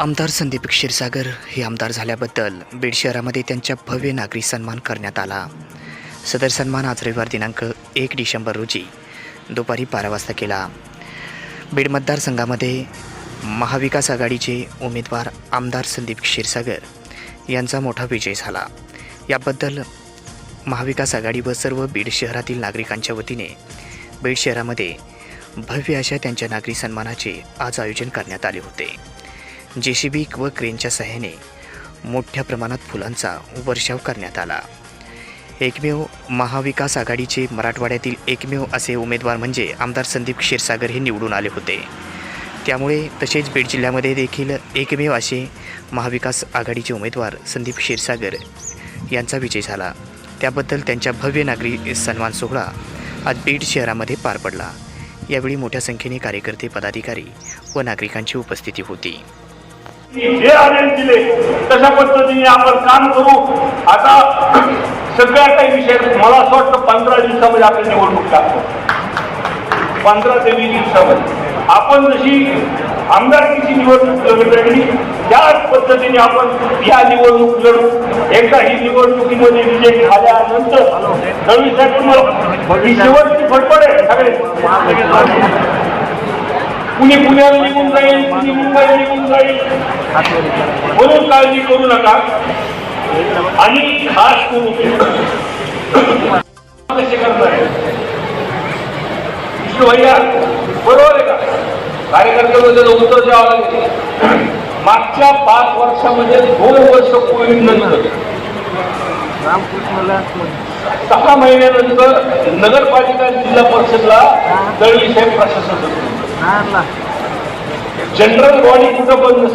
आमदार संदीप क्षीरसागर हे आमदार झाल्याबद्दल बीड शहरामध्ये त्यांच्या भव्य नागरी सन्मान करण्यात आला. सदर सन्मान आज रविवार दिनांक एक डिसेंबर रोजी दुपारी बारा वाजता केला. बीड मतदारसंघामध्ये महाविकास आघाडीचे उमेदवार आमदार संदीप क्षीरसागर यांचा मोठा विजय झाला. याबद्दल महाविकास आघाडी व सर्व बीड शहरातील नागरिकांच्या वतीने बीड शहरामध्ये भव्य अशा त्यांच्या नागरी सन्मानाचे आज आयोजन करण्यात आले होते. जे सी बी व क्रेनच्या सहाय्याने मोठ्या प्रमाणात फुलांचा वर्षाव करण्यात आला. एकमेव महाविकास आघाडीचे मराठवाड्यातील एकमेव असे उमेदवार म्हणजे आमदार संदीप क्षीरसागर हे निवडून आले होते. त्यामुळे तसेच बीड जिल्ह्यामध्ये देखील एकमेव असे महाविकास आघाडीचे उमेदवार संदीप क्षीरसागर यांचा विजय झाला. त्याबद्दल त्यांच्या भव्य नागरी सन्मान सोहळा आज बीड शहरामध्ये पार पडला. यावेळी मोठ्या संख्येने कार्यकर्ते पदाधिकारी व नागरिकांची उपस्थिती होती. जे आदेश दिले तशा पद्धतीने आपण काम करू. आता सगळ्या काही विषय मला असं वाटतं पंधरा दिवसामध्ये आपण निवडणूक टाकतो पंधरा ते वीस दिवसामध्ये. आपण जशी आमदारकीची निवडणूक लढली त्याच पद्धतीने आपण या निवडणूक लढू. एकदा ही निवडणुकीमध्ये विजय झाल्यानंतर दळवी साहेब तुम्हाला ही शेवटची फटफड आहे सगळे कुणी पुण्याला निघून जाईल कुणी मुंबईला निघून जाईल. म्हणून काळजी करू नका. आणि खास करून कसे करणार विष्णू भैया बरोबर आहे का? कार्यकर्त्यांमध्ये उत्तर द्यावं लागेल. मागच्या पाच वर्षामध्ये दोन वर्ष कोविड नंतर. सहा महिन्यानंतर नगरपालिका जिल्हा परिषदला दळवी साहेब प्रशासन होतं. ಜನರಲ್ ಬಾಡಿ ಕೂಡ ಬಂದು